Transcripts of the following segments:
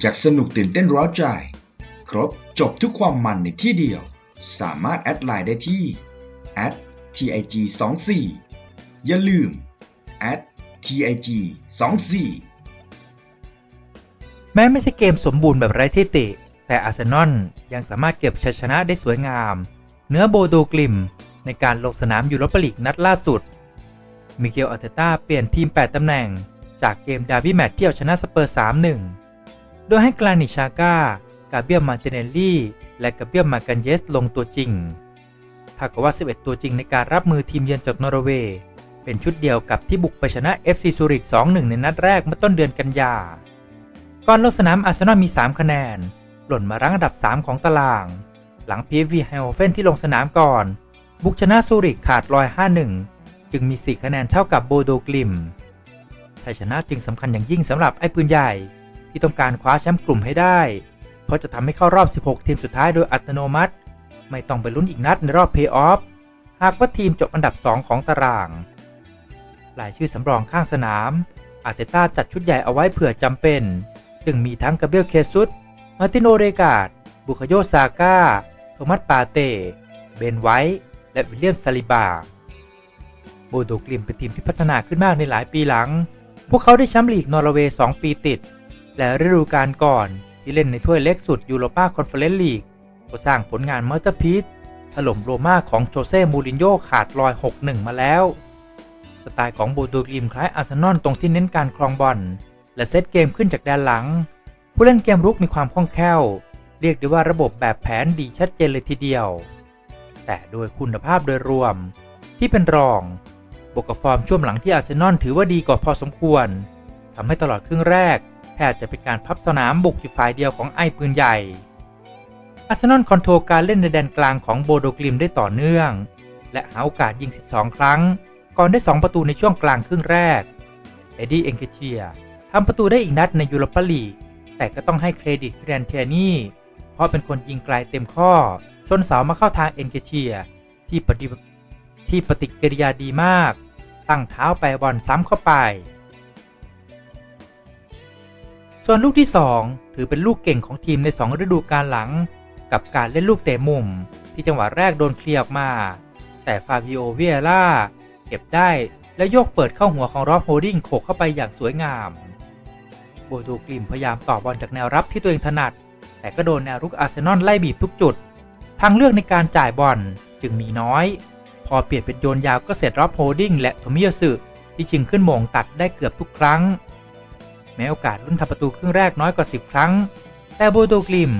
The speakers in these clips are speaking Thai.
อยากสนุกตื่นเต้นร้าวใจ ครบจบทุกความมันในที่เดียว สามารถแอดไลน์ได้ที่ @tig 2 4 อย่าลืม @tig 2 4 แม้ไม่ใช่เกมสมบูรณ์แบบไร้ที่ติ แต่อาร์เซนอลยังสามารถเก็บชัยชนะได้สวยงาม เนื้อโบโดกลิม ในการลงสนามยูโรปลีกนัดล่าสุด มิเกลอาร์เตต้าเปลี่ยนทีม 8 ตำแหน่ง จากเกมดาร์บี้แมตช์ที่เอาชนะสเปอร์ 3-1 โดยให้กลานิชาก้ากาเบียมาร์ติเนลลี่ และกาเบียมากันเยสลงตัวจริงถ้ากับว่า 11 ตัวจริงในการรับมือทีมเยือนจากนอร์เวย์เป็นชุดเดียวกับที่บุกไปชนะ FC ซูริก 2-1 ในนัดแรกเมื่อต้นเดือนกันยา ก่อนลงสนามอาร์เซนอลมี 3 คะแนน หล่นมารั้งอันดับ 3 ของตาราง หลัง PSV ไฮโอเฟนที่ลงสนามก่อน บุกชนะซูริกขาดลอย 5-1 จึงมี 4 คะแนนเท่ากับโบโดกลิมชัยชนะจึงสำคัญอย่างยิ่งสำหรับไอ้ปืนใหญ่ ที่ต้องการคว้าแชมป์กลุ่มให้ได้ เพราะจะทำให้เข้ารอบ 16 ทีมสุดท้ายโดยอัตโนมัติ ไม่ต้องไปลุ้นอีกนัดในรอบเพย์ออฟ หากว่าทีมจบอันดับ 2 ของตาราง หลายชื่อสำรองข้างสนาม อาเตต้าจัดชุดใหญ่เอาไว้เผื่อจำเป็น ซึ่งมีทั้งกาเบรียลเคซุสมาร์ติโนเรกาดบุคโยซาก้า โทมัสปาเต้ เบนไวท์ และวิลเลียมซาลิบา โบโดกลิมเป็นทีมที่พัฒนาขึ้นมากในหลายปีหลัง พวกเขาได้แชมป์ลีกนอร์เวย์ 2 ปีติด และฤดูกาลก่อนที่เล่นในถ้วยเล็กสุดยูโรปาคอนเฟอเรนซ์ลีกก็สร้างผลงานมาสเตอร์พีซถล่มโรม่าของโจเซ่ มูรินโญ่ขาดลอย 6-1 มาแล้ว สไตล์ของโบโดกลิมคล้ายอาร์เซนอลตรงที่เน้นการครองบอลและเซตเกมขึ้นจากแดนหลัง ผู้เล่นเกมรุกมีความคล่องแคล่ว เรียกได้ว่าระบบแบบแผนดีชัดเจนเลยทีเดียว แต่โดยคุณภาพโดยรวม ที่เป็นรองบวกกับฟอร์มช่วงหลังที่อาร์เซนอลถือว่าดีกว่าพอสมควรทำให้ตลอดครึ่งแรก แทบจะเป็นการพับสนามบุกอยู่ฝ่ายเดียวของไอ้ปืนใหญ่อาร์เซนอลคอนโทรลการเล่นในแดนกลางของโบโดกลิมได้ต่อเนื่อง และหาโอกาสยิง 12 ครั้ง ก่อนได้ 2 ประตูในช่วงกลางครึ่งแรกเอ็ดดี้เอนเกเชียทำประตูได้อีกนัดในยูโรปาลีก แต่ก็ต้องให้เครดิตแกรนเทียนี่ เพราะเป็นคนยิงไกลเต็มข้อ จนเสามาเข้าทางเอนเกเชียที่ปฏิที่ปฏิกิริยาดีมาก ตั้งเท้าไปบอลซ้ำเข้าไป ส่วนลูกที่ 2 ถือเป็นลูกเก่งของทีมใน 2 ฤดูกาลหลัง กับการเล่นลูกเตะมุม ที่จังหวะแรกโดนเคลียร์ออกมา แต่ฟาบิโอเวียร่าเก็บได้และโยกเปิดเข้าหัวของรอฟโฮดิ้งโขกเข้าไปอย่างสวยงามโบดูกลิมพยายามต่อบอลจากแนวรับที่ตัวเองถนัด แต่ก็โดนแนวรุกอาร์เซนอลไล่บีบทุกจุด ทางเลือกในการจ่ายบอลจึงมีน้อย พอเปลี่ยนเป็นโยนยาวก็เสร็จรอฟโฮดิ้งและโทมิยาสึที่ชิงขึ้นมงตัดได้เกือบทุกครั้ง แม้โอกาสลุ้นทำประตูครึ่งแรกน้อยกว่า 10 ครั้ง แต่โบโดกลิม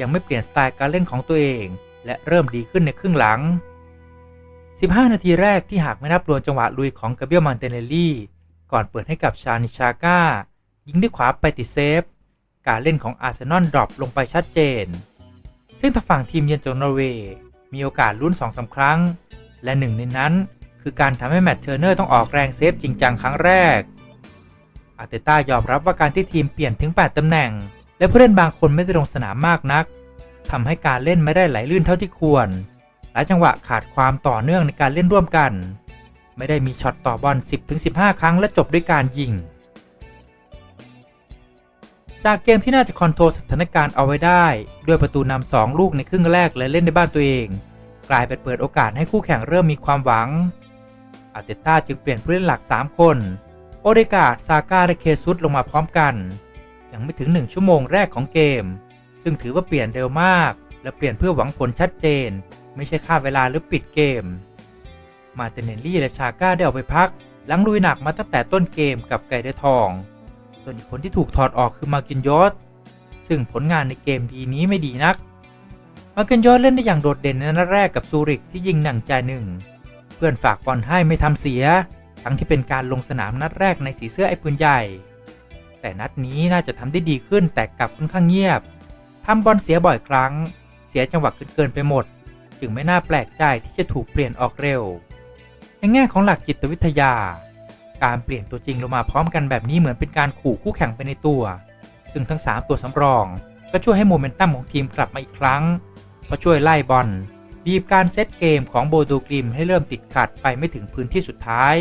ยังไม่เปลี่ยนสไตล์การเล่นของตัวเอง และเริ่มดีขึ้นในครึ่งหลัง 15 นาทีแรกที่หากไม่นับรวมจังหวะลุยของกาเบียลมันเตเนลลี่ ก่อนเปิดให้กับชานิชาก้า ยิงด้วยขวาไปติดเซฟ การเล่นของอาร์เซนอลดรอปลงไปชัดเจน ซึ่งทางฝั่งทีมเยือนจากนอร์เวย์มีโอกาสลุ้น2-3ครั้ง และหนึ่งในนั้นคือการทำให้แมตต์เทอร์เนอร์ต้องออกแรงเซฟจริงจังครั้งแรก อาร์เตต้ายอมรับว่าการที่ทีมเปลี่ยนถึง 8ตำแหน่ง และผู้เล่นบางคนไม่ได้ลงสนามมากนักทำให้การเล่นไม่ได้ไหลลื่นเท่าที่ควรหลายจังหวะขาดความต่อเนื่องในการเล่นร่วมกัน ไม่ได้มีช็อตต่อบอล 10-15 ครั้งและจบด้วยการยิง จากเกมที่น่าจะคอนโทรลสถานการณ์เอาไว้ได้ ด้วยประตูนำ2ลูกในครึ่งแรกและเล่นในบ้านตัวเอง กลายเป็นเปิดโอกาสให้คู่แข่งเริ่มมีความหวังอาร์เตต้าจึงเปลี่ยนผู้เล่นหลัก 3 คน โอเดกาดซาก้าและเคซุสลงมาพร้อมกัน ยังไม่ถึง 1 ชั่วโมงแรกของเกม ซึ่งถือว่าเปลี่ยนเร็วมาก และเปลี่ยนเพื่อหวังผลชัดเจน ไม่ใช่ค่าเวลาหรือปิดเกม มาเตเนลลี่และชาก้าได้ออกไปพัก หลังลุยหนักมาตั้งแต่ต้นเกมกับไก่ได้ทอง ส่วนอีกคนที่ถูกถอดออกคือมากินยอสซึ่งผลงานในเกมดีนี้ไม่ดีนัก มากินยอสเล่นได้อย่างโดดเด่นในนัดแรกกับซูริกที่ยิงหนังใจหนึ่งเพื่อนฝากบอลให้ไม่ทำเสีย ทั้งที่เป็นการลงสนามนัดแรกในสีเสื้อไอ้ปืนใหญ่ แต่นัดนี้น่าจะทำได้ดีขึ้นแต่กลับค่อนข้างเงียบทำบอลเสียบ่อยครั้ง เสียจังหวะเกินไปหมด จึงไม่น่าแปลกใจที่จะถูกเปลี่ยนออกเร็ว ในแง่ของหลักจิตวิทยา การเปลี่ยนตัวจริงลงมาพร้อมกันแบบนี้เหมือนเป็นการขู่คู่แข่งไปในตัว ซึ่งทั้ง 3 ตัวสำรอง ก็ช่วยให้โมเมนตัมของทีมกลับมาอีกครั้งเพราะช่วยไล่บอลบีบการเซตเกมของโบดูกริมให้เริ่มติดขัดไปไม่ถึงพื้นที่สุดท้าย